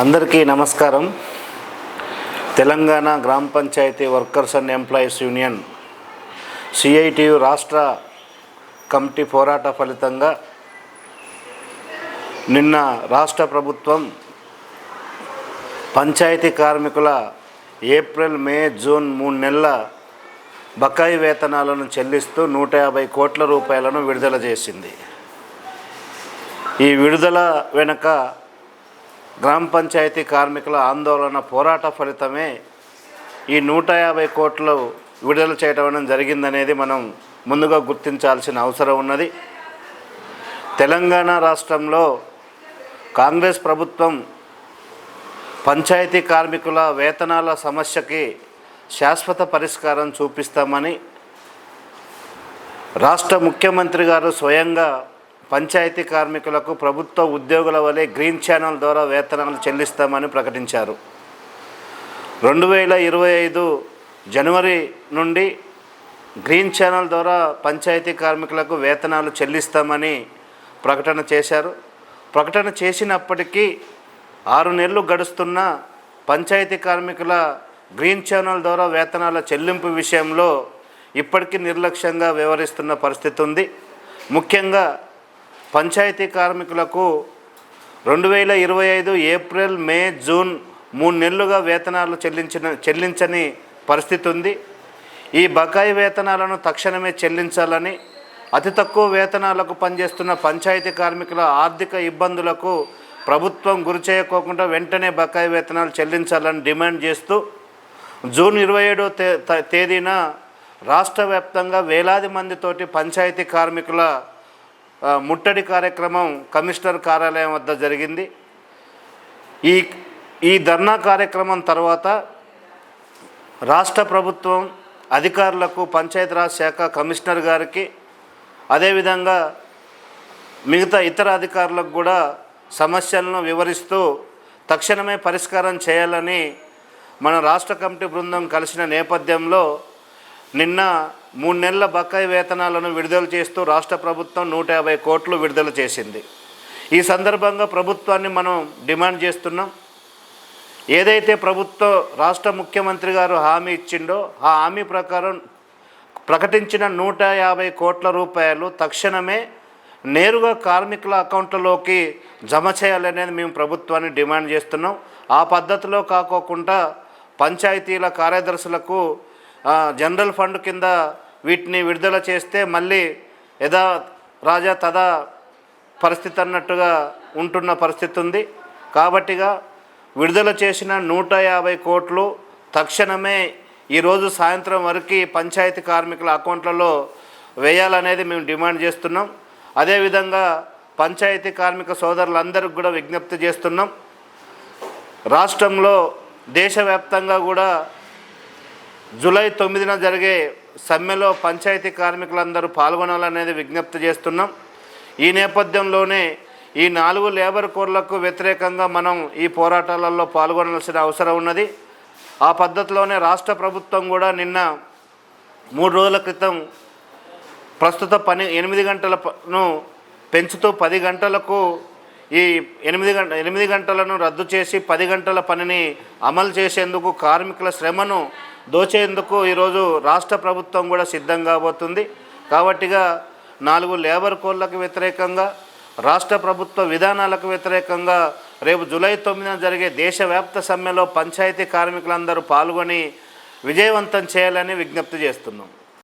అందరికీ నమస్కారం. తెలంగాణ గ్రామ panchayat workers and employees union CITU రాష్ట్ర కమిటీ పోరాట ఫలితంగా నిన్న రాష్ట్ర ప్రభుత్వం పంచాయతీ కార్మికుల ఏప్రిల్ మే జూన్ మూడు నెలల బకాయి వేతనాలను చెల్లిస్తూ నూట యాభై కోట్ల రూపాయలను విడుదల చేసింది. ఈ విడుదల వెనుక గ్రామ పంచాయతీ కార్మికుల ఆందోళన పోరాట ఫలితమే ఈ నూట యాభై కోట్లు విడుదల చేయడం అనేది జరిగిందనేది మనం ముందుగా గుర్తించాల్సిన అవసరం ఉన్నది. తెలంగాణ రాష్ట్రంలో కాంగ్రెస్ ప్రభుత్వం పంచాయతీ కార్మికుల వేతనాల సమస్యకి శాశ్వత పరిష్కారం చూపిస్తామని రాష్ట్ర ముఖ్యమంత్రి గారు స్వయంగా పంచాయతీ కార్మికులకు ప్రభుత్వ ఉద్యోగుల వలె గ్రీన్ ఛానల్ ద్వారా వేతనాలు చెల్లిస్తామని ప్రకటించారు. రెండు వేల ఇరవై ఐదు జనవరి నుండి గ్రీన్ ఛానల్ ద్వారా పంచాయతీ కార్మికులకు వేతనాలు చెల్లిస్తామని ప్రకటన చేశారు. ప్రకటన చేసినప్పటికీ ఆరు నెలలు గడుస్తున్న పంచాయతీ కార్మికుల గ్రీన్ ఛానల్ ద్వారా వేతనాల చెల్లింపు విషయంలో ఇప్పటికీ నిర్లక్ష్యంగా వ్యవహరిస్తున్న పరిస్థితి ఉంది. ముఖ్యంగా పంచాయతీ కార్మికులకు రెండు వేల ఇరవై ఐదు ఏప్రిల్ మే జూన్ మూడు నెలలుగా వేతనాలు చెల్లించిన చెల్లించని పరిస్థితి ఉంది. ఈ బకాయి వేతనాలను తక్షణమే చెల్లించాలని అతి తక్కువ వేతనాలకు పనిచేస్తున్న పంచాయతీ కార్మికుల ఆర్థిక ఇబ్బందులకు ప్రభుత్వం గురి చేయకోకుండా వెంటనే బకాయి వేతనాలు చెల్లించాలని డిమాండ్ చేస్తూ జూన్ ఇరవై ఏడో తే త- తేదీన రాష్ట్ర వ్యాప్తంగా వేలాది మందితోటి పంచాయతీ కార్మికుల ముట్టడి కార్యక్రమం కమిషనర్ కార్యాలయం వద్ద జరిగింది. ఈ ఈ ధర్నా కార్యక్రమం తర్వాత రాష్ట్ర ప్రభుత్వం అధికారులకు పంచాయతీరాజ్ శాఖ కమిషనర్ గారికి అదేవిధంగా మిగతా ఇతర అధికారులకు కూడా సమస్యలను వివరిస్తూ తక్షణమే పరిష్కారం చేయాలని మన రాష్ట్ర కమిటీ బృందం కలిసిన నేపథ్యంలో నిన్న మూడు నెలల బకాయి వేతనాలను విడుదల చేస్తూ రాష్ట్ర ప్రభుత్వం నూట యాభై కోట్లు విడుదల చేసింది. ఈ సందర్భంగా ప్రభుత్వాన్ని మనం డిమాండ్ చేస్తున్నాం. ఏదైతే ప్రభుత్వ రాష్ట్ర ముఖ్యమంత్రి గారు హామీ ఇచ్చిండో ఆ హామీ ప్రకారం ప్రకటించిన నూట యాభై కోట్ల రూపాయలు తక్షణమే నేరుగా కార్మికుల అకౌంట్లలోకి జమ చేయాలనేది మేము ప్రభుత్వాన్ని డిమాండ్ చేస్తున్నాం. ఆ పద్ధతిలో కాకోకుండా పంచాయతీల కార్యదర్శులకు జనరల్ ఫండ్ కింద వీటిని విడుదల చేస్తే మళ్ళీ యథా రాజా తదా పరిస్థితి అన్నట్టుగా ఉంటున్న పరిస్థితి ఉంది. కాబట్టిగా విడుదల చేసిన నూట యాభై కోట్లు తక్షణమే ఈరోజు సాయంత్రం వరకు పంచాయతీ కార్మికుల అకౌంట్లలో వేయాలనేది మేము డిమాండ్ చేస్తున్నాం. అదేవిధంగా పంచాయతీ కార్మిక సోదరులందరికీ కూడా విజ్ఞప్తి చేస్తున్నాం. రాష్ట్రంలో దేశవ్యాప్తంగా కూడా జూలై తొమ్మిదిన జరిగే సమ్మెలో పంచాయతీ కార్మికులందరూ పాల్గొనాలనేది విజ్ఞప్తి చేస్తున్నాం. ఈ నేపథ్యంలోనే ఈ నాలుగు లేబర్ కోర్లకు వ్యతిరేకంగా మనం ఈ పోరాటాలలో పాల్గొనాల్సిన అవసరం ఉన్నది. ఆ పద్ధతిలోనే రాష్ట్ర ప్రభుత్వం కూడా నిన్న మూడు రోజుల క్రితం ప్రస్తుత పని ఎనిమిది గంటలను పెంచుతూ పది గంటలకు ఈ ఎనిమిది గంట ఎనిమిది గంటలను రద్దు చేసి పది గంటల పనిని అమలు చేసేందుకు కార్మికుల శ్రమను దోచేందుకు ఈరోజు రాష్ట్ర ప్రభుత్వం కూడా సిద్ధం కాబోతుంది. కాబట్టిగా నాలుగు లేబర్ కోడ్లకు వ్యతిరేకంగా రాష్ట్ర ప్రభుత్వ విధానాలకు వ్యతిరేకంగా రేపు జూలై తొమ్మిదిన జరిగే దేశవ్యాప్త సమ్మెలో పంచాయతీ కార్మికులందరూ పాల్గొని విజయవంతం చేయాలని విజ్ఞప్తి చేస్తున్నాం.